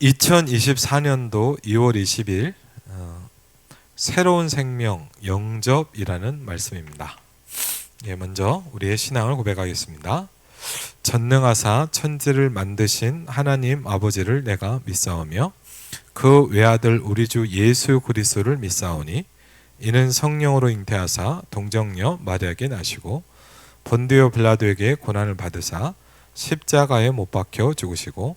2024년도 2월 20일 어, 새로운 생명 영접이라는 말씀입니다. 예, 먼저 우리의 신앙을 고백하겠습니다. 전능하사 천지를 만드신 하나님 아버지를 내가 믿사오며 그 외아들 우리 주 예수 그리스도를 믿사오니 이는 성령으로 잉태하사 동정녀 마리아에게 나시고 본디오 빌라도에게 고난을 받으사 십자가에 못 박혀 죽으시고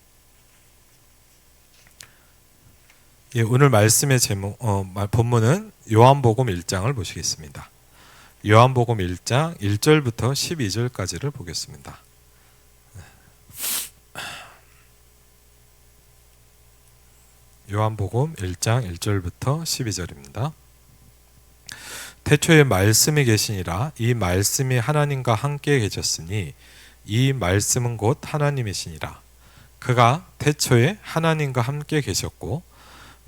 예, 오늘 말씀의 제목 어, 본문은 요한복음 1장을 보시겠습니다. 요한복음 1장 1절부터 12절까지를 보겠습니다. 요한복음 1장 1절부터 12절입니다. 태초에 말씀이 계시니라 이 말씀이 하나님과 함께 계셨으니 이 말씀은 곧 하나님이시니라 그가 태초에 하나님과 함께 계셨고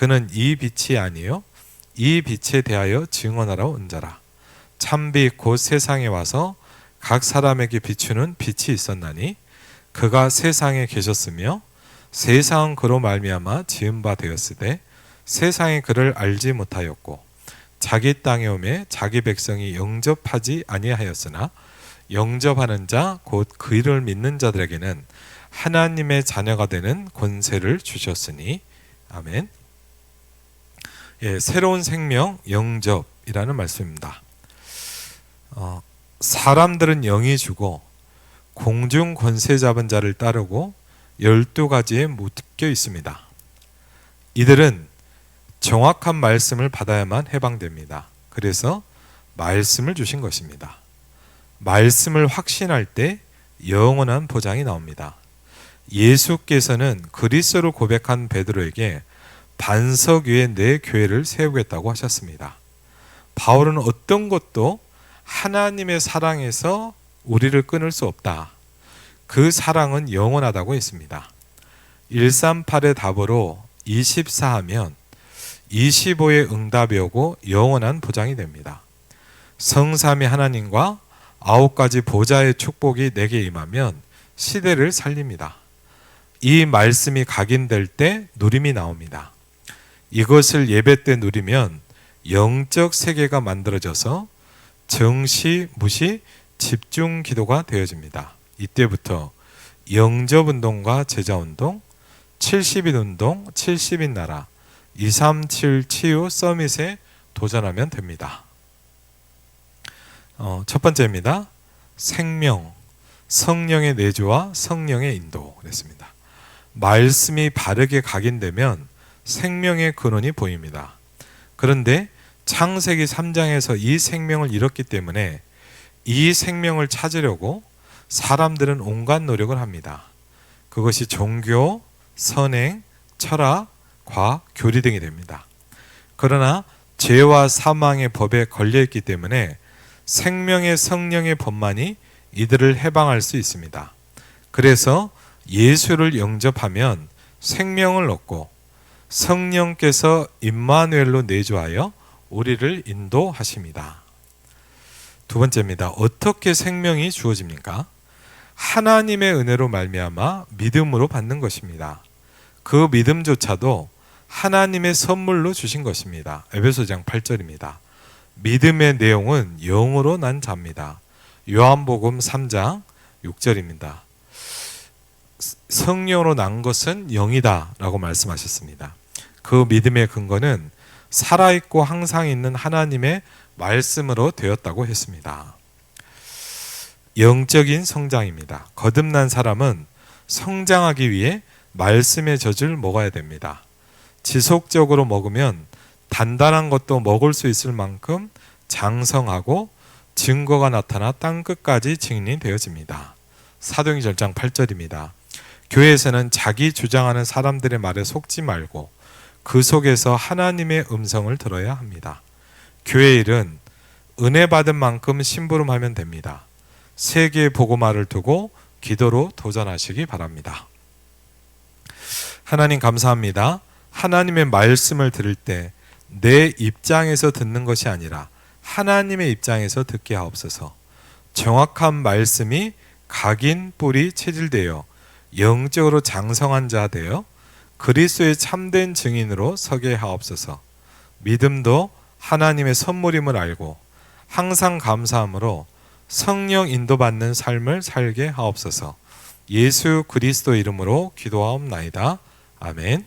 그는 이 빛이 아니요 이 빛에 대하여 증언하러 온 자라 참빛 곧 세상에 와서 각 사람에게 비추는 빛이 있었나니 그가 세상에 계셨으며 세상은 그로 말미암아 지은 바 되었으되 세상이 그를 알지 못하였고 자기 땅에 오매 자기 백성이 영접하지 아니하였으나 영접하는 자 곧 그를 믿는 자들에게는 하나님의 자녀가 되는 권세를 주셨으니 아멘. 예, 새로운 생명 영접이라는 말씀입니다. 어, 사람들은 영이 주고 공중 권세 잡은 자를 따르고 열두 가지에 묶여 있습니다. 이들은 정확한 말씀을 받아야만 해방됩니다. 그래서 말씀을 주신 것입니다. 말씀을 확신할 때 영원한 보장이 나옵니다. 예수께서는 그리스도를 고백한 베드로에게 반석 위에 내 교회를 세우겠다고 하셨습니다. 바울은 어떤 것도 하나님의 사랑에서 우리를 끊을 수 없다. 그 사랑은 영원하다고 했습니다. 138의 답으로 24하면 25의 응답이 오고 영원한 보장이 됩니다. 성삼위 하나님과 아홉 가지 보좌의 축복이 내게 임하면 시대를 살립니다. 이 말씀이 각인될 때 누림이 나옵니다. 이것을 예배 때 누리면 영적 세계가 만들어져서 정시, 무시, 집중 기도가 되어집니다. 이때부터 영접 운동과 제자 운동, 70인 운동, 70인 나라, 237 치유 서밋에 도전하면 됩니다. 어, 첫 번째입니다. 생명, 성령의 내주와 성령의 인도 그랬습니다. 말씀이 바르게 각인되면 생명의 근원이 보입니다. 그런데 창세기 3장에서 이 생명을 잃었기 때문에 이 생명을 찾으려고 사람들은 온갖 노력을 합니다. 그것이 종교, 선행, 철학, 과학, 교리 등이 됩니다. 그러나 죄와 사망의 법에 걸려 있기 때문에 생명의 성령의 법만이 이들을 해방할 수 있습니다. 그래서 예수를 영접하면 생명을 얻고 성령께서 임마누엘로 내주하여 우리를 인도하십니다. 두 번째입니다. 어떻게 생명이 주어집니까? 하나님의 은혜로 말미암아 믿음으로 받는 것입니다. 그 믿음조차도 하나님의 선물로 주신 것입니다. 에베소장 8절입니다. 믿음의 내용은 영으로 난 자입니다. 요한복음 3장 6절입니다. 성령으로 난 것은 영이다라고 말씀하셨습니다. 그 믿음의 근거는 살아있고 항상 있는 하나님의 말씀으로 되었다고 했습니다. 영적인 성장입니다. 거듭난 사람은 성장하기 위해 말씀의 젖을 먹어야 됩니다. 지속적으로 먹으면 단단한 것도 먹을 수 있을 만큼 장성하고 증거가 나타나 땅 끝까지 증인되어집니다. 사도행전 1장 8절입니다. 교회에서는 자기 주장하는 사람들의 말에 속지 말고 그 속에서 하나님의 음성을 들어야 합니다. 교회 일은 은혜 받은 만큼 심부름하면 됩니다. 세계의 복음화를 두고 기도로 도전하시기 바랍니다. 하나님 감사합니다. 하나님의 말씀을 들을 때 내 입장에서 듣는 것이 아니라 하나님의 입장에서 듣게 하옵소서. 정확한 말씀이 각인 뿌리 체질되어 영적으로 장성한 자 되어 그리스도의 참된 증인으로 서게 하옵소서. 믿음도 하나님의 선물임을 알고 항상 감사함으로 성령 인도받는 삶을 살게 하옵소서. 예수 그리스도 이름으로 기도하옵나이다. 아멘.